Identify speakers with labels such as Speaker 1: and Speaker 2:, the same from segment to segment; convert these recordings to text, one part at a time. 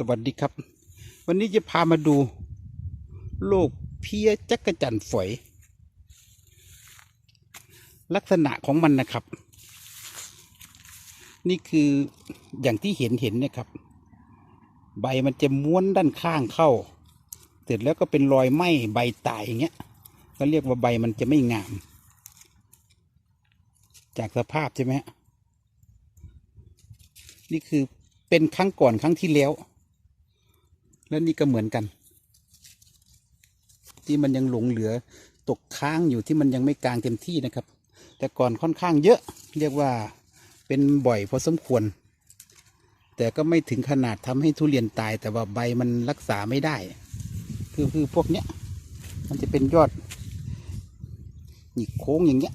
Speaker 1: สวัสดีครับ วันนี้จะพามาดูโรคเพี้ยจักรจันฝอย ลักษณะของมันนะครับ นี่คืออย่างที่เห็นเห็นเนี่ยครับ ใบมันจะม้วนด้านข้างเข้า เสร็จแล้วก็เป็นรอยไหม้ใบตายอย่างเงี้ยก็เรียกว่าใบมันจะไม่งาม จากสภาพใช่ไหมฮะนี่คือเป็นครั้งก่อนครั้งที่แล้ว แล้วนี่ก็เหมือนกัน ที่มันยังหลงเหลือตกค้างอยู่ที่มันยังไม่กลางเต็มที่นะครับ แต่ก่อนค่อนข้างเยอะเรียกว่าเป็นบ่อยพอสมควร แต่ก็ไม่ถึงขนาดทำให้ทุเรียนตาย แต่ว่าใบมันรักษาไม่ได้ คือคือพวกเนี้ยมันจะเป็นยอดหยิกโค้งอย่างเงี้ย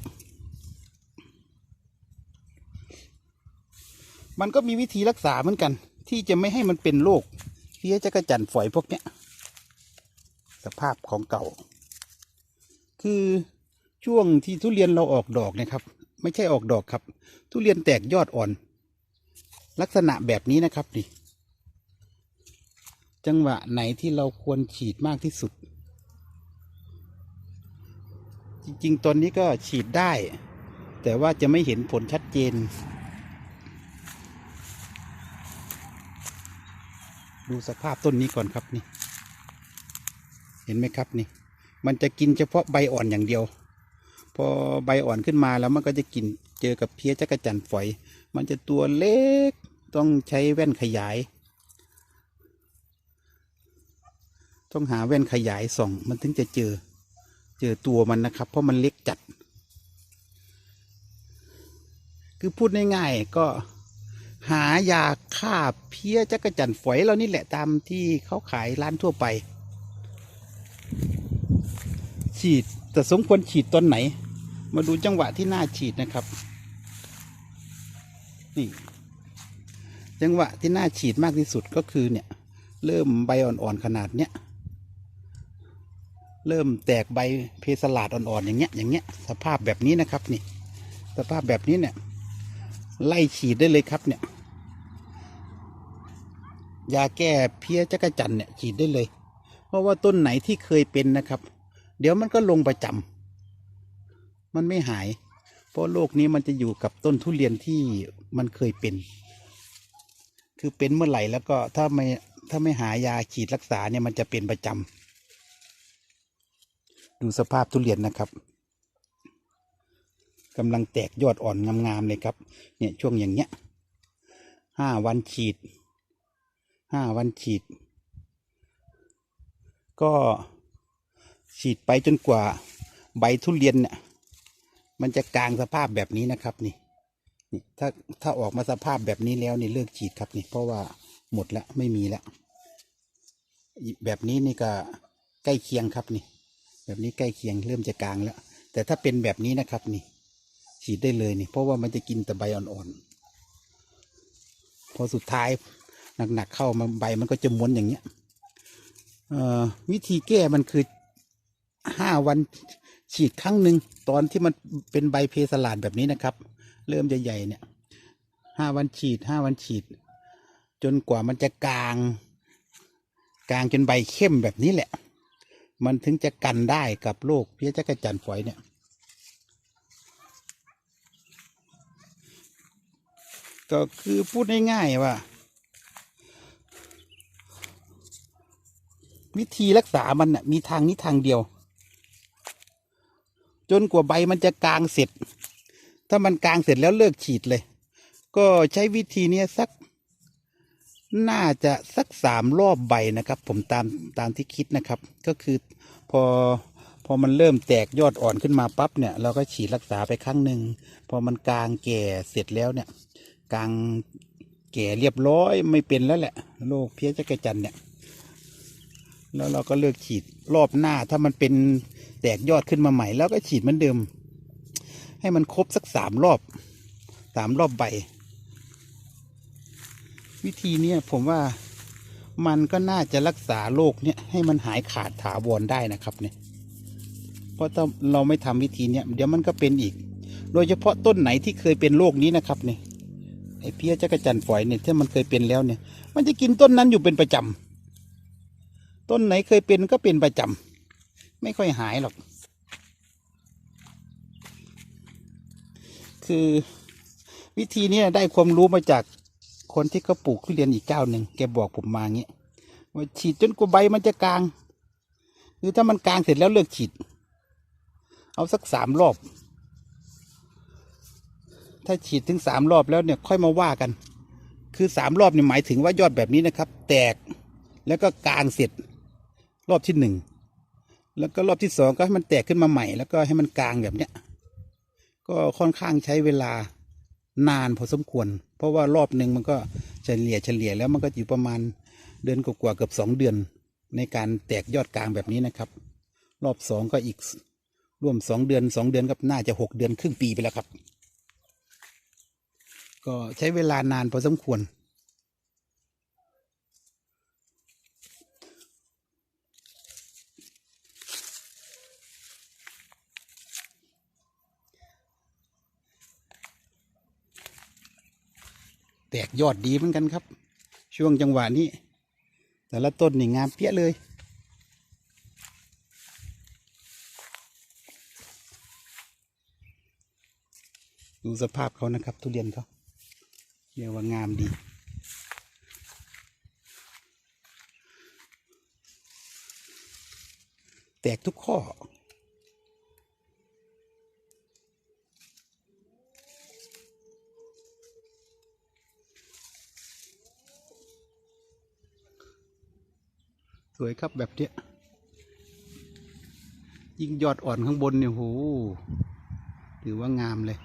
Speaker 1: มันก็มีวิธีรักษาเหมือนกัน ที่จะไม่ให้มันเป็นโรค เพี้ยจักระจันฝอยพวกเนี้ย สภาพของเก่า คือช่วงที่ทุเรียนเราออกดอกนะครับ ไม่ใช่ออกดอกครับ ทุเรียนแตกยอดอ่อน ลักษณะแบบนี้นะครับนี่จังหวะไหนที่เราควรฉีดมากที่สุด จริงๆ ตอนนี้ก็ฉีดได้ แต่ว่าจะไม่เห็นผลชัดเจน ดูสภาพต้นนี้ก่อนครับนี่ เห็นไหมครับนี่ มันจะกินเฉพาะใบอ่อนอย่างเดียว พอใบอ่อนขึ้นมาแล้วมันก็จะกินเจอกับเพี้ยจักระจันฝอย มันจะตัวเล็กต้องใช้แว่นขยาย ต้องหาแว่นขยายส่อง มันถึงจะเจอ เจอตัวมันนะครับ เพราะมันเล็กจัด คือพูดง่ายๆก็ หายาฆ่าเพี้ยจักระจันฝอยเรานี่แหละตามที่เขาขายร้านทั่วไป ฉีดแต่สมควรฉีดตอนไหน มาดูจังหวะที่น่าฉีดนะครับนี่จังหวะที่น่าฉีดมากที่สุดก็คือเนี่ย เริ่มใบอ่อนๆขนาดเนี้ยเริ่มแตกใบเพสลาดอ่อนๆอย่างเงี้ยอย่างเงี้ย สภาพแบบนี้นะครับนี่ สภาพแบบนี้เนี่ย ไล่ฉีดได้เลยครับเนี่ย ยาแก้เพี้ยจักระจันเนี่ยฉีดได้เลย เพราะว่าต้นไหนที่เคยเป็นนะครับ เดี๋ยวมันก็ลงประจำมันไม่หาย เพราะโรคนี้มันจะอยู่กับต้นทุเรียนที่มันเคยเป็น คือเป็นเมื่อไหร่แล้วก็ถ้าไม่ถ้าไม่หายาฉีดรักษาเนี่ยมันจะเป็นประจำดูสภาพทุเรียนนะครับกำลังแตกยอดอ่อนงามๆเลยครับ เนี่ยช่วงอย่างเงี้ยห้าวันฉีด ห้าวันฉีด ก็ฉีดไปจนกว่าใบทุเรียนเนี่ยมันจะกลางสภาพแบบนี้นะครับนี่นี่ถ้าถ้าออกมาสภาพแบบนี้แล้วนี่เลิกฉีดครับนี่เพราะว่าหมดแล้วไม่มีแล้วแบบนี้นี่ก็ใกล้เคียงครับนี่ แบบนี้ใกล้เคียงเริ่มจะกลางแล้ว แต่ถ้าเป็นแบบนี้นะครับนี่ ฉีดได้เลยนี่ เพราะว่ามันจะกินแต่ใบอ่อนๆพอสุดท้าย หนักๆเข้ามาใบมันก็จะม้วนอย่างเงี้ยเอ่อวิธีแก้มันคือห้าวันฉีดครั้งหนึ่งตอนที่มันเป็นใบเพสลาดแบบนี้นะครับ เริ่มใหญ่ๆเนี่ยห้าวันฉีดห้าวันฉีด จนกว่ามันจะกลาง กลางจนใบเข้มแบบนี้แหละ มันถึงจะกันได้กับโรคเพี้ยจักรจันฝอยเนี่ย ก็คือพูดง่ายๆว่า วิธีรักษามันน่ะมีทางนี้ทางเดียว จนกว่าใบมันจะกลางเสร็จ ถ้ามันกลางเสร็จแล้วเลิกฉีดเลย ก็ใช้วิธีเนี้ยสัก น่าจะสักสามรอบใบนะครับ ผมตามตามที่คิดนะครับ ก็คือพอพอมันเริ่มแตกยอดอ่อนขึ้นมาปั๊บเนี่ยเราก็ฉีดรักษาไปครั้งหนึ่งพอมันกลางแก่เสร็จแล้วเนี่ยกลางแก่เรียบร้อยไม่เป็นแล้วแหละโรคเพี้ยจักรจันเนี่ย แล้วเราก็เลือกฉีดรอบหน้า ถ้ามันเป็นแตกยอดขึ้นมาใหม่ แล้วก็ฉีดเหมือนเดิม ให้มันครบสักสามรอบสามรอบใบ วิธีเนี้ยผมว่ามันก็น่าจะรักษาโรคเนี้ยให้มันหายขาดถาวรได้นะครับเนี่ยเพราะถ้าเราไม่ทำวิธีเนี้ยเดี๋ยวมันก็เป็นอีก โดยเฉพาะต้นไหนที่เคยเป็นโรคนี้นะครับเนี่ยไอ้เพี้ยจักรจันฝอยเนี่ยถ้ามันเคยเป็นแล้วเนี่ย มันจะกินต้นนั้นอยู่เป็นประจำ ต้นไหนเคยเป็นก็เป็นประจำไม่ค่อยหายหรอก คือวิธีนี้ได้ความรู้มาจากคนที่เขาปลูกทุเรียนอีกเจ้าหนึ่งแกบอกผมมาอย่างเงี้ยว่าฉีดจนกว่าใบมันจะกลางคือถ้ามันกลางเสร็จแล้วเลิกฉีด เอาสักสามรอบ ถ้าฉีดถึงสามรอบแล้วเนี่ยค่อยมาว่ากัน คือสามรอบเนี่ยหมายถึงว่ายอดแบบนี้นะครับ แตกแล้วก็กลางเสร็จ รอบที่หนึ่งแล้วก็รอบที่สองก็ให้มันแตกขึ้นมาใหม่ แล้วก็ให้มันกลางแบบเนี้ย ก็ค่อนข้างใช้เวลานานพอสมควร เพราะว่ารอบหนึ่งมันก็เฉลี่ยเฉลี่ยแล้วมันก็อยู่ประมาณเดือนกว่าเกือบสองเดือน ในการแตกยอดกลางแบบนี้นะครับ รอบสองก็อีกร่วมสองเดือนสองเดือนก็น่าจะหกเดือนครึ่งปีไปแล้วครับ ก็ใช้เวลานานพอสมควร แตกยอดดีเหมือนกันครับ ช่วงจังหวะนี้ แต่ละต้นนี่งามเปี้ยเลย ดูสภาพเขานะครับ ทุเรียนเขาเรียกว่างามดีแตกทุกข้อ วยครับแบบเนี้ยยิ่งยอดอ่อนข้างบนเนี่ยโหถือว่างามเลย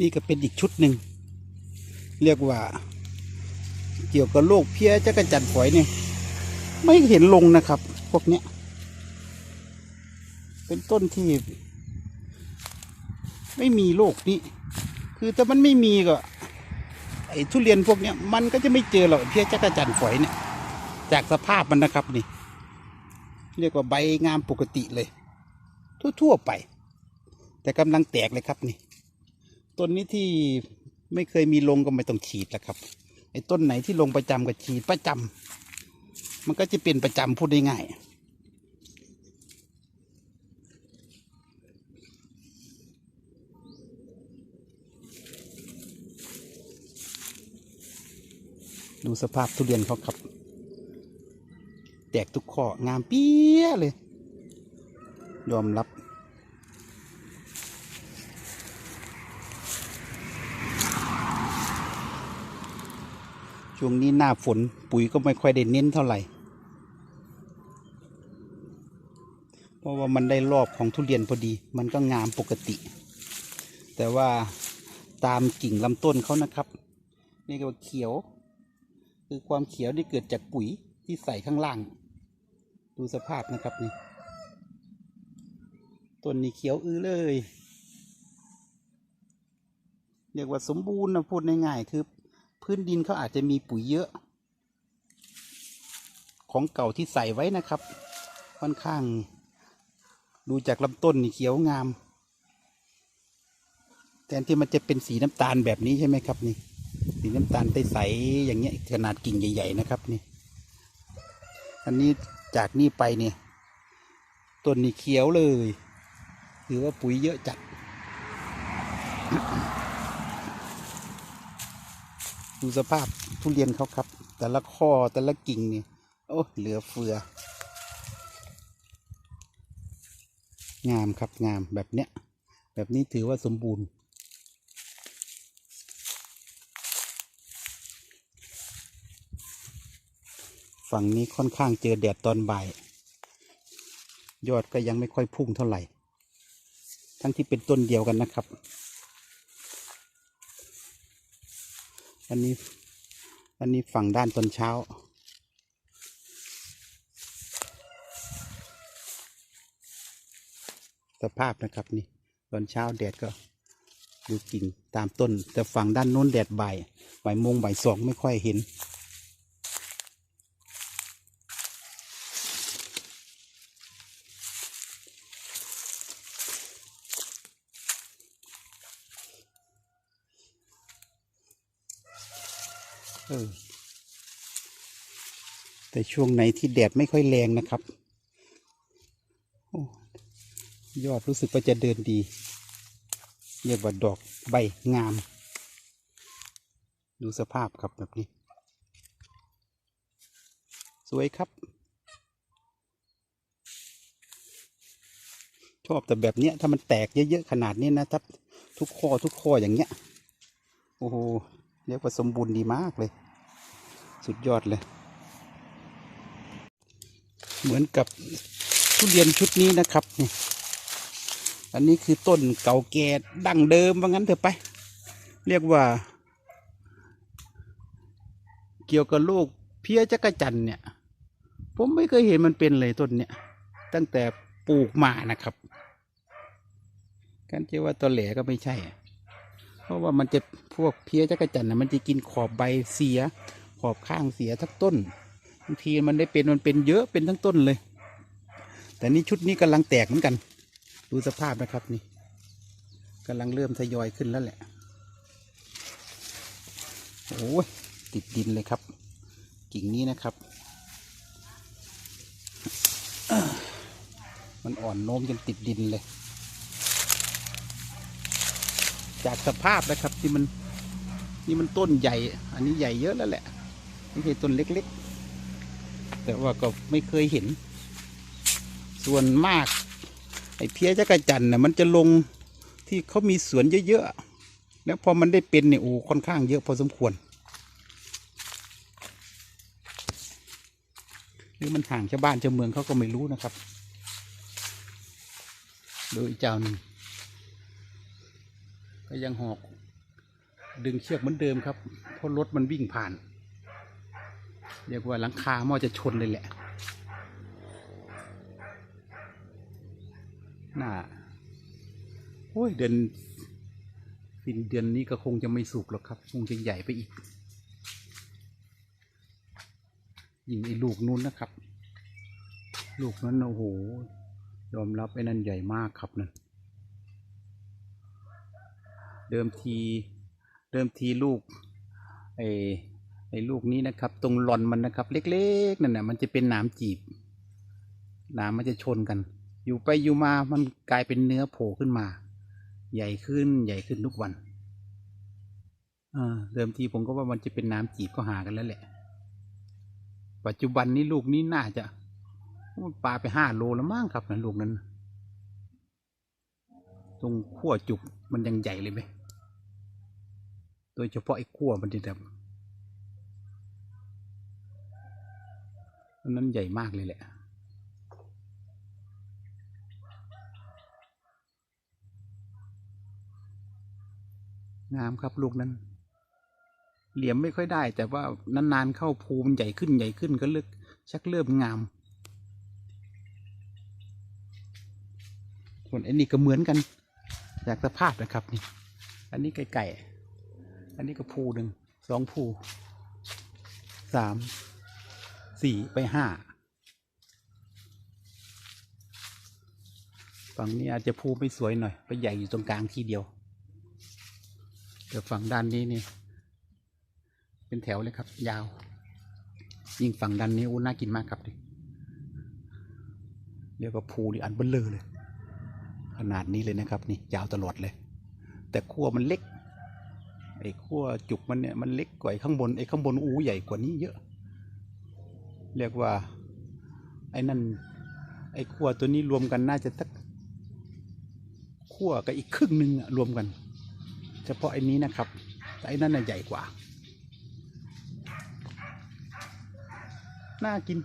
Speaker 1: นี่ก็เป็นอีกชุดหนึ่ง เรียกว่า เกี่ยวกับโรคเพี้ยจักรจันทร์ฝอยเนี่ยไม่เห็นลงนะครับ พวกเนี้ย เป็นต้นที่ ไม่มีโรคนี้ คือถ้ามันไม่มีก็ไอ้ทุเรียนพวกเนี้ยมันก็จะไม่เจอหรอกเพี้ยจักรจันฝอยเนี่ย จากสภาพมันนะครับนี่ เรียกว่าใบงามปกติเลย ทั่วๆไป แต่กำลังแตกเลยครับนี่ต้นนี้ที่ไม่เคยมีลงก็ไม่ต้องฉีดแล้วครับไอ้ต้นไหนที่ลงประจำก็ฉีดประจำมันก็จะเป็นประจำพูดได้ง่าย ดูสภาพทุเรียนเขาครับ แตกทุกข้องามเปี้ยเลย ยอมรับช่วงนี้หน้าฝนปุ๋ยก็ไม่ค่อยได้เน้นเท่าไหร่ เพราะว่ามันได้รอบของทุเรียนพอดี มันก็งามปกติ แต่ว่าตามกิ่งลำต้นเขานะครับ นี่ก็ว่าเขียว คือความเขียวที่เกิดจากปุ๋ยที่ใส่ข้างล่าง ดูสภาพนะครับนี่ต้นนี้เขียวอื้อเลย เรียกว่าสมบูรณ์นะพูดง่ายๆคือพื้นดินเขาอาจจะมีปุ๋ยเยอะ ของเก่าที่ใส่ไว้นะครับ ค่อนข้าง ดูจากลำต้นนี่เขียวงามแทนที่มันจะเป็นสีน้ำตาลแบบนี้ใช่ไหมครับนี่ สีน้ำตาลใสๆอย่างเงี้ยขนาดกิ่งใหญ่ ๆ นะครับนี่ อันนี้จากนี่ไปเนี่ยต้นนี่เขียวเลยถือว่าปุ๋ยเยอะจัด ดูสภาพทุเรียนเขาครับ แต่ละข้อแต่ละกิ่งนี่โอ้เหลือเฟือ งามครับงามแบบเนี้ย แบบนี้ถือว่าสมบูรณ์ ฝั่งนี้ค่อนข้างเจอแดดตอนบ่าย ยอดก็ยังไม่ค่อยพุ่งเท่าไหร่ ทั้งที่เป็นต้นเดียวกันนะครับ อันนี้ อันนี้ฝั่งด้านตอนเช้า สภาพนะครับนี่ตอนเช้าแดดก็ดูกิ่งตามต้น แต่ฝั่งด้านโน้นแดดบ่ายบ่ายโมงบ่ายสองไม่ค่อยเห็น ออแต่ช่วงไหนที่แดดไม่ค่อยแรงนะครับอยอดรู้สึกว่าจะเดินดีเรียกว่าดอกใบงาม ดูสภาพครับแบบนี้ สวยครับ ชอบแต่แบบเนี้ยถ้ามันแตกเยอะ ๆ ขนาดนี้นะถ้าทุกข้อทุกข้ออย่างเงี้ย โอ้โหเรียกว่าสมบูรณ์ดีมากเลย สุดยอดเลย เหมือนกับทุเรียนชุดนี้นะครับนี่อันนี้คือต้นเก่าแก่ดั้งเดิมว่างั้นเถอะไป เรียกว่า เกี่ยวกับโรคเพี้ยจักรจันเนี่ย ผมไม่เคยเห็นมันเป็นเลยต้นเนี่ย ตั้งแต่ปลูกมานะครับกันเชื่อว่าตัวแหลก็ไม่ใช่ เพราะว่ามันจะพวกเพี้ยจักรจันนะมันจะกินขอบใบเสีย ขอบข้างเสียทั้งต้นบางทีมันได้เป็นมันเป็นเยอะเป็นทั้งต้นเลย แต่นี่ชุดนี้กำลังแตกเหมือนกัน ดูสภาพนะครับนี่กำลังเริ่มทยอยขึ้นแล้วแหละโอ้ยติดดินเลยครับ กิ่งนี้นะครับ มันอ่อนโน้มจนติดดินเลย จากสภาพนะครับที่มันนี่มันต้นใหญ่ อันนี้ใหญ่เยอะแล้วแหละ ไม่ใช่ต้นเล็กๆ แต่ว่าก็ไม่เคยเห็น ส่วนมาก ไอ้เพี้ยจักรจันทร์น่ะมันจะลงที่เขามีสวนเยอะๆ แล้วพอมันได้เป็นเนี่ยโอ้ค่อนข้างเยอะพอสมควร หรือมันห่างชาวบ้านชาวเมืองเขาก็ไม่รู้นะครับ โดยอีเจ้านึ่งก็ยังหอกดึงเชือกเหมือนเดิมครับ เพราะรถมันวิ่งผ่าน เรียกว่าหลังคาหม้อจะชนเลยแหละน่าโอ้ยเดือนฟินเดือนนี้ก็คงจะไม่สุกหรอกครับ คงจะใหญ่ไปอีก ยิงไอ้ลูกนู้นนะครับ ลูกนั้นโอ้โหยอมรับไอ้นั่นใหญ่มากครับนั่นเดิมทีเดิมทีลูกไอ้ ไอ้ลูกนี้นะครับ ตรงหลอนมันนะครับ เล็กๆนั่นน่ะมันจะเป็นหนามจีบหนามมันจะชนกัน อยู่ไปอยู่มามันกลายเป็นเนื้อโผล่ขึ้นมา ใหญ่ขึ้นใหญ่ขึ้นทุกวันเดิมทีผมก็ว่ามันจะเป็นน้ำจีบก็หากันแล้วแหละ ปัจจุบันนี้ลูกนี้น่าจะปลาไปห้าโลแล้วมั้งครับนะลูกนั้น ตรงขั้วจุกมันยังใหญ่เลยไหม โดยเฉพาะไอ้ขั้วมันจะแบบ อันนั้นใหญ่มากเลยแหละ งามครับลูกนั้น เหลี่ยมไม่ค่อยได้ แต่ว่านานๆเข้าภูมันใหญ่ขึ้นใหญ่ขึ้นก็เลิกชักเริ่มงามส่วนอันนี้ก็เหมือนกันจากสภาพนะครับนี่ อันนี้ไก่ไก่อันนี้ก็ภูหนึ่ง สองภู สาม สี่ไปห้าฝั่งนี้อาจจะภูไม่สวยหน่อย ไปใหญ่อยู่ตรงกลางทีเดียว แต่ฝั่งด้านนี้นี่ เป็นแถวเลยครับ ยาว ยิ่งฝั่งด้านนี้อู้น่ากินมากครับดิเรียกว่าภูนี่อันเบลเลอเลย ขนาดนี้เลยนะครับ นี่ยาวตลอดเลย แต่ขั้วมันเล็กไอ้ขั้วจุกมันเนี่ยมันเล็กกว่าไอ้ข้างบนไอ้ข้างบนอู้ใหญ่กว่านี้เยอะ เรียกว่า ไอ้นั่น ไอ้ขั้วตัวนี้รวมกันน่าจะสักขั้วกับอีกครึ่งหนึ่งรวมกัน เฉพาะไอ้นี้นะครับ แต่ไอ้นั่นน่ะใหญ่กว่า น่ากิน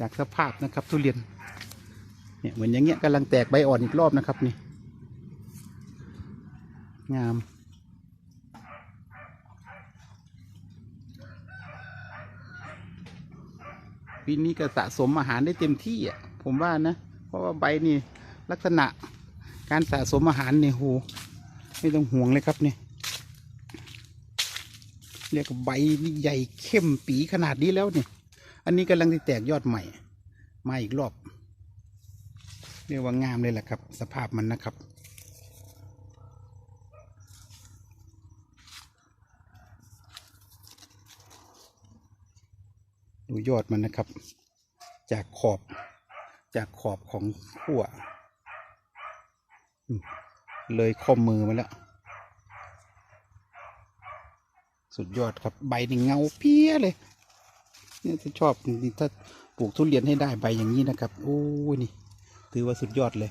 Speaker 1: จากสภาพนะครับทุเรียน เนี่ยเหมือนอย่างเงี้ยกำลังแตกใบอ่อนอีกรอบนะครับนี่ งาม ปีนี้ก็สะสมอาหารได้เต็มที่อะผมว่านะ เพราะว่าใบนี่ลักษณะการสะสมอาหารเนี่ยโหไม่ต้องห่วงเลยครับเนี่ยเรียกใบนี่ใหญ่เข้มปีขนาดนี้แล้วเนี่ย อันนี้กำลังที่แตกยอดใหม่ มาอีกรอบ เรียกว่างามเลยแหละครับ สภาพมันนะครับ ดูยอดมันนะครับ จากขอบจากขอบของขั้วเลยข้อมือมาแล้ว สุดยอดครับใบนี่เงาเพี้ยเลยเนี่ยถ้าชอบถ้าปลูกทุเรียนให้ได้ใบอย่างนี้นะครับ โอ้ยนี่ ถือว่าสุดยอดเลย